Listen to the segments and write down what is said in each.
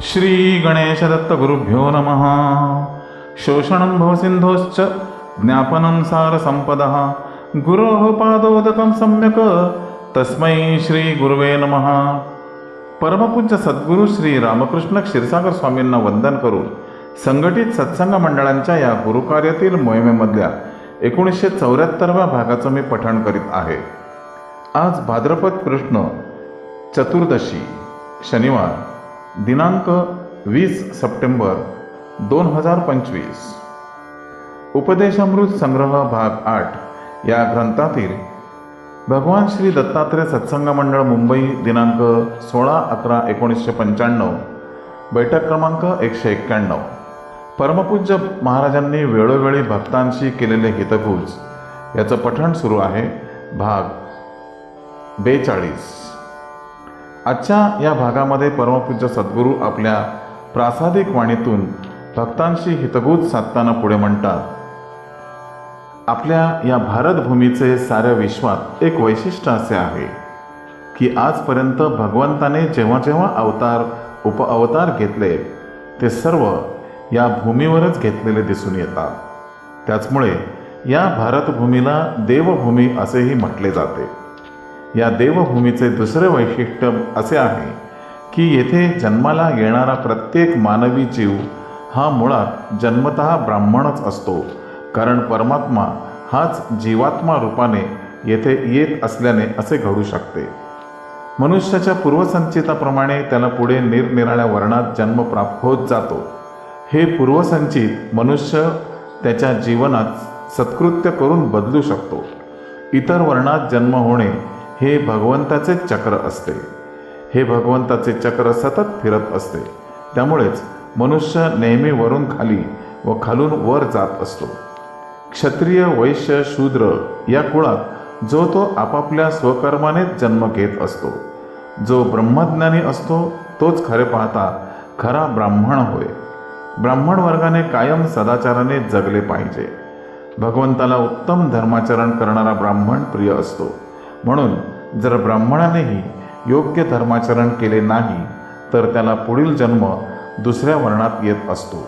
श्री गणेशदत्तगुरुभ्यो नमः। शोषणं भवसिन्धोश्च ज्ञापनं सारसम्पदः गुरोः पादोदकं सम्यक्। तस्मै श्रीगुरुवे नमः। परमपूज्य सद्गुरू श्री रामकृष्ण क्षीरसागर स्वामींना वंदन करून संघटित सत्संग मंडळांच्या या गुरुकार्यातील मोहिमेमधल्या एकोणीसशे चौऱ्याहत्तरव्या भागाचं मी पठण करीत आहे. आज भाद्रपद कृष्ण चतुर्दशी शनिवार. दिनांक वीस सप्टेंबर दोन हजार पंचवीस. उपदेशामृत संग्रह भाग आठ या ग्रंथातील भगवान श्री दत्तात्रय सत्संग मंडळ मुंबई दिनांक सोळा अकरा एकोणीसशे पंच्याण्णव बैठक क्रमांक एकशे एक्क्याण्णव. परमपूज्य महाराजांनी वेळोवेळी भक्तांशी केलेले हितभूज याचं पठण सुरू आहे भाग बेचाळीस. आजच्या या भागामध्ये परमपूज्य सद्गुरू आपल्या प्रासादिक वाणीतून भक्तांशी हितगुज साधताना पुढे म्हणतात आपल्या या भारतभूमीचे साऱ्या विश्वात एक वैशिष्ट्य असे आहे की आजपर्यंत भगवंताने जेव्हा जेव्हा अवतार उपअवतार घेतले ते सर्व या भूमीवरच घेतलेले दिसून येतात. त्याचमुळे या भारतभूमीला देवभूमी असेही म्हटले जाते. या देवभूमीचे दुसरे वैशिष्ट्य असे आहे की येथे जन्माला येणारा प्रत्येक मानवी जीव हा मुळात जन्मतः ब्राह्मणच असतो कारण परमात्मा हाच जीवात्मा रूपाने येथे येत असल्याने असे घडू शकते. मनुष्याच्या पूर्वसंचिताप्रमाणे त्याला पुढे निरनिराळ्या वर्णात जन्म प्राप्त होत जातो. हे पूर्वसंचित मनुष्य त्याच्या जीवनात सत्कृत्य करून बदलू शकतो. इतर वर्णात जन्म होणे हे भगवंताचे चक्र असते. हे भगवंताचे चक्र सतत फिरत असते. त्यामुळेच मनुष्य नेहमी वरून खाली व खालून वर जात असतो. क्षत्रिय वैश्य शूद्र या कुळात जो तो आपापल्या स्वकर्मानेच जन्म घेत असतो. जो ब्रह्मज्ञानी असतो तोच खरे पाहता खरा ब्राह्मण होय. ब्राह्मण वर्गाने कायम सदाचाराने जगले पाहिजे. भगवंताला उत्तम धर्माचरण करणारा ब्राह्मण प्रिय असतो. म्हणून जर ब्राह्मणानेही योग्य धर्माचरण केले नाही तर त्याला पुढील जन्म दुसऱ्या वर्णात येत असतो.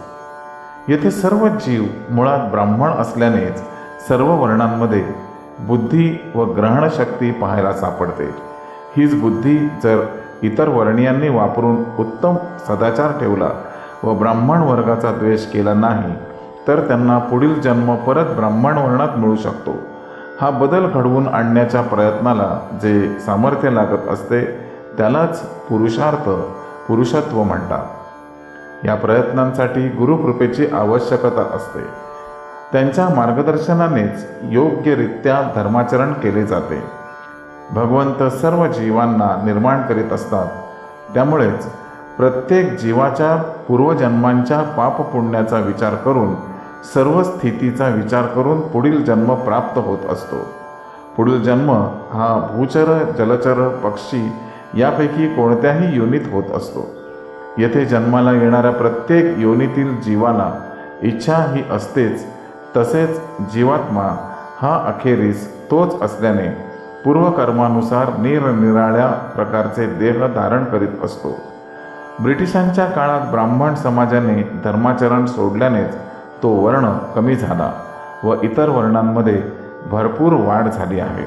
येथे सर्व जीव मुळात ब्राह्मण असल्यानेच सर्व वर्णांमध्ये बुद्धी व ग्रहणशक्ती पाहायला सापडते. हीच बुद्धी जर इतर वर्णीयांनी वापरून उत्तम सदाचार ठेवला व ब्राह्मण वर्गाचा द्वेष केला नाही तर त्यांना पुढील जन्म परत ब्राह्मण वर्णात मिळू शकतो. हा बदल घडवून आणण्याच्या प्रयत्नाला जे सामर्थ्य लागत असते त्यालाच पुरुषार्थ पुरुषत्व म्हणतात. या प्रयत्नांसाठी गुरुकृपेची आवश्यकता असते. त्यांच्या मार्गदर्शनानेच योग्यरित्या धर्माचरण केले जाते. भगवंत सर्व जीवांना निर्माण करीत असतात. त्यामुळेच प्रत्येक जीवाच्या पूर्वजन्मांच्या पापपुण्याचा विचार करून सर्व स्थितीचा विचार करून पुढील जन्म प्राप्त होत असतो. पुढील जन्म हा भूचर जलचर पक्षी यापैकी कोणत्याही योनीत होत असतो. येथे जन्माला येणाऱ्या प्रत्येक योनीतील जीवाला इच्छा ही असतेच. तसेच जीवात्मा हा अखेरीस तोच असल्याने पूर्वकर्मानुसार निरनिराळ्या प्रकारचे देह धारण करीत असतो. ब्रिटिशांच्या काळात ब्राह्मण समाजाने धर्माचरण सोडल्यानेच तो वर्ण कमी झाला व इतर वर्णांमध्ये भरपूर वाढ झाली आहे.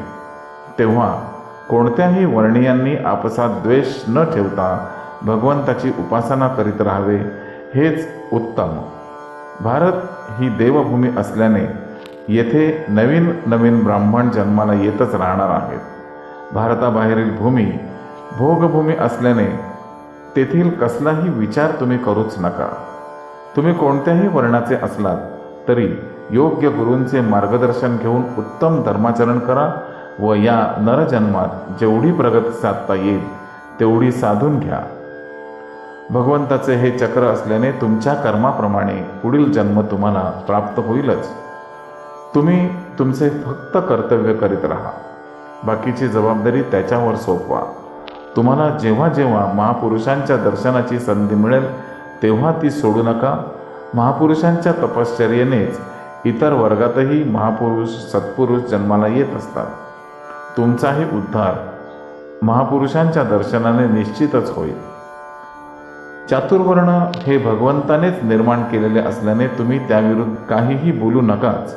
तेव्हा कोणत्याही वर्णीयांनी आपसात द्वेष न ठेवता भगवंताची उपासना करीत राहावे हेच उत्तम. भारत ही देवभूमी असल्याने येथे नवीन नवीन ब्राह्मण जन्माला येतच राहणार आहेत. भारताबाहेरील भूमी भोगभूमी असल्याने तेथील कसलाही विचार तुम्ही करूच नका. तुम्ही कोणत्याही वर्णाचे असलात तरी योग्य गुरूंचे मार्गदर्शन घेऊन उत्तम धर्माचरण करा व या नरजन्मात जेवढी प्रगती साधता येईल तेवढी साधून घ्या. भगवंताचे हे चक्र असल्याने तुमच्या कर्माप्रमाणे पुढील जन्म तुम्हाला प्राप्त होईलच. तुम्ही तुमचे फक्त कर्तव्य करीत राहा. बाकीची जबाबदारी त्याच्यावर सोपवा. तुम्हाला जेव्हा जेव्हा महापुरुषांच्या दर्शनाची संधी मिळेल तेव्हा ती सोडू नका. महापुरुषांच्या तपश्चर्येनेच इतर वर्गातही महापुरुष सत्पुरुष जन्माला येत असतात. तुमचाही उद्धार महापुरुषांच्या दर्शनाने निश्चितच होईल. चातुर्वर्ण हे भगवंतानेच निर्माण केलेले असल्याने तुम्ही त्याविरुद्ध काहीही बोलू नकाच.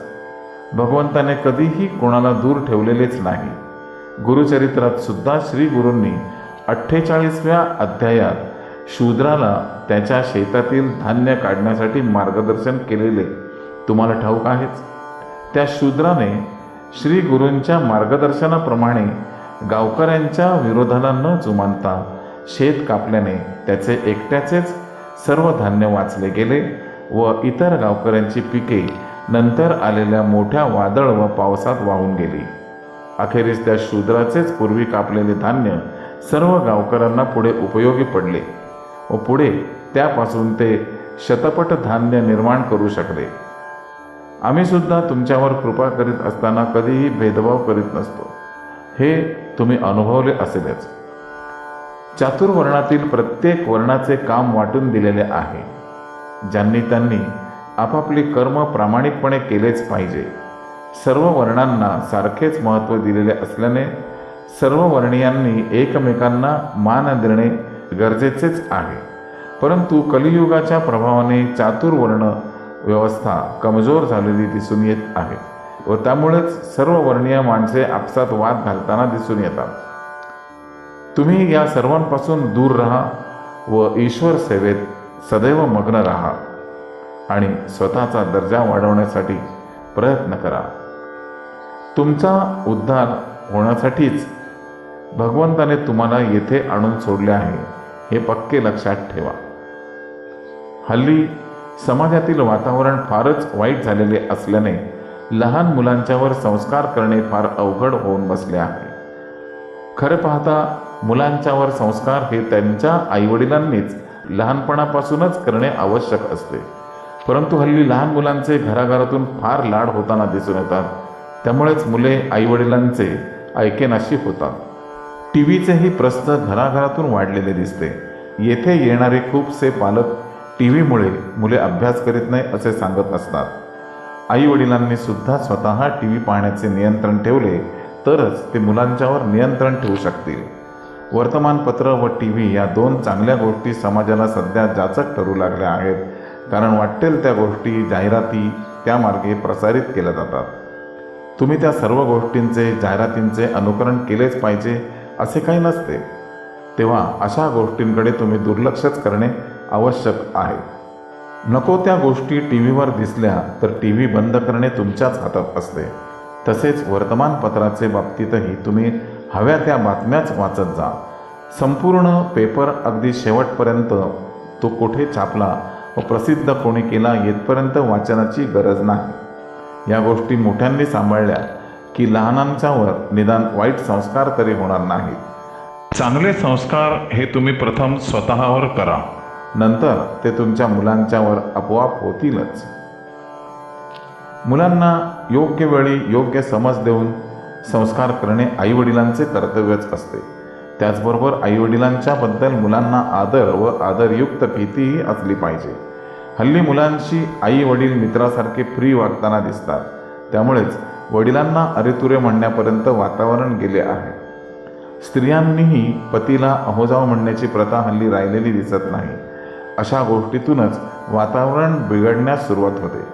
भगवंताने कधीही कोणाला दूर ठेवलेलेच नाही. गुरुचरित्रात सुद्धा श्री गुरूंनी अठ्ठेचाळीसव्या अध्यायात शूद्राला त्याच्या शेतातील धान्य काढण्यासाठी मार्गदर्शन केलेले तुम्हाला ठाऊक आहेच. त्या शूद्राने श्री गुरूंच्या मार्गदर्शनाप्रमाणे गावकऱ्यांच्या विरोधाला न जुमानता शेत कापल्याने त्याचे एकट्याचेच सर्व धान्य वाचले गेले व इतर गावकऱ्यांची पिके नंतर आलेल्या मोठ्या वादळ व पावसात वाहून गेली. अखेरीस त्या शूद्राचेच पूर्वी कापलेले धान्य सर्व गावकऱ्यांना पुढे उपयोगी पडले. व पुढे त्यापासून ते शतपट धान्य निर्माण करू शकले. आम्ही सुद्धा तुमच्यावर कृपा करीत असताना कधीही भेदभाव करीत नसतो. हे तुम्ही अनुभवले असेलच. चातुर्वर्णातील प्रत्येक वर्णाचे काम वाटून दिलेले आहे. ज्यांनी त्यांनी आपापले कर्म प्रामाणिकपणे केलेच पाहिजे. सर्व वर्णांना सारखेच महत्त्व दिलेले असल्याने सर्व वर्णीयांनी एकमेकांना मान देणे गरजेचेच आहे. परंतु कलियुगाच्या प्रभावाने चातुर्वर्ण व्यवस्था कमजोर झालेली दिसून येत आहे व त्यामुळेच सर्व वर्णीय माणसे आपसात वाद घालताना दिसून येतात. तुम्ही या सर्वांपासून दूर राहा व ईश्वर सेवेत सदैव मग्न राहा आणि स्वतःचा दर्जा वाढवण्यासाठी प्रयत्न करा. तुमचा उद्धार होण्यासाठीच भगवंताने तुम्हाला येथे आणून सोडले आहे. हे पक्के लक्षात ठेवा. हल्ली समाजातील वातावरण फारच वाईट झालेले असल्याने लहान मुलांच्यावर संस्कार करणे फार अवघड होऊन बसले आहे. खरं पाहता मुलांच्यावर संस्कार हे त्यांच्या आईवडिलांनीच लहानपणापासूनच करणे आवश्यक असते. परंतु हल्ली लहान मुलांचे घराघरातून फार लाड होताना दिसून येतात. त्यामुळेच मुले आईवडिलांचे ऐकेनाशी होतात. टी व्हीचेही प्रश्न घराघरातून वाढलेले दिसते. येथे येणारे खूपसे पालक टी व्हीमुळे मुले अभ्यास करीत नाही असे सांगत असतात. आई वडिलांनी सुद्धा स्वतः टी व्ही पाहण्याचे नियंत्रण ठेवले तरच ते मुलांच्यावर नियंत्रण ठेवू शकतील. वर्तमानपत्र व टी व्ही या दोन चांगल्या गोष्टी समाजाला सध्या जाचक ठरू लागल्या आहेत कारण वाटेल त्या गोष्टी जाहिराती त्यामार्गे प्रसारित केल्या जातात. तुम्ही त्या सर्व गोष्टींचे जाहिरातींचे अनुकरण केलेच पाहिजे असे काही नसते. तेव्हा अशा गोष्टींकडे तुम्ही दुर्लक्षच करणे आवश्यक आहे. नको त्या गोष्टी टी व्हीवर दिसल्या तर टी व्ही बंद करणे तुमच्याच हातात असते. तसेच वर्तमानपत्राचे बाबतीतही तुम्ही हव्या त्या बातम्याच वाचत जा. संपूर्ण पेपर अगदी शेवटपर्यंत तो कुठे छापला व प्रसिद्ध कोणी केला येथपर्यंत वाचनाची गरज नाही. या गोष्टी मोठ्यांनी सांभाळल्या. की लहानांच्यावर निदान वाईट संस्कार तरी होणार नाहीत. चांगले संस्कार हे तुम्ही प्रथम स्वतःवर करा. नंतर ते तुमच्या मुलांच्यावर आपोआप होतीलच. मुलांना योग्य वेळी योग्य समज देऊन संस्कार करणे आईवडिलांचे कर्तव्यच असते. त्याचबरोबर आईवडिलांच्याबद्दल मुलांना आदर व आदरयुक्त भीतीही असली पाहिजे. हल्ली मुलांशी आई वडील मित्रासारखे फ्री वागताना दिसतात. त्यामुळेच वडिलांना अरेतुरे म्हणण्यापर्यंत वातावरण गेले आहे. स्त्रियांनीही पतीला अहोजाव म्हणण्याची प्रथा हल्ली राहिलेली दिसत नाही. अशा गोष्टीतूनच वातावरण बिघडण्यास सुरुवात होते.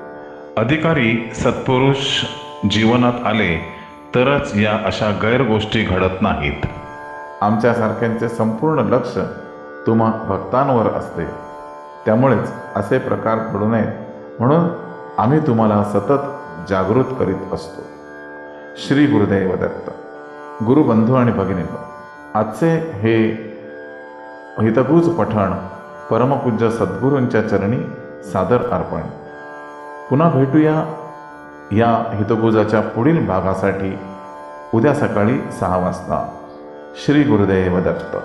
अधिकारी सत्पुरुष जीवनात आले तरच या अशा गैरगोष्टी घडत नाहीत. आमच्यासारख्यांचे संपूर्ण लक्ष तुम्हा भक्तांवर असते. त्यामुळेच असे प्रकार घडू नयेत. म्हणून आम्ही तुम्हाला सतत जागृत करीत असतो. श्री गुरुदैव दत्त गुरुबंधू आणि भगिनी आजचे हे हितगुज पठण परमपूज्य सद्गुरूंच्या चरणी सादर अर्पण. पुन्हा भेटूया या हितगुजाच्या पुढील भागासाठी उद्या सकाळी सहा वाजता. श्री गुरुदेव दत्त.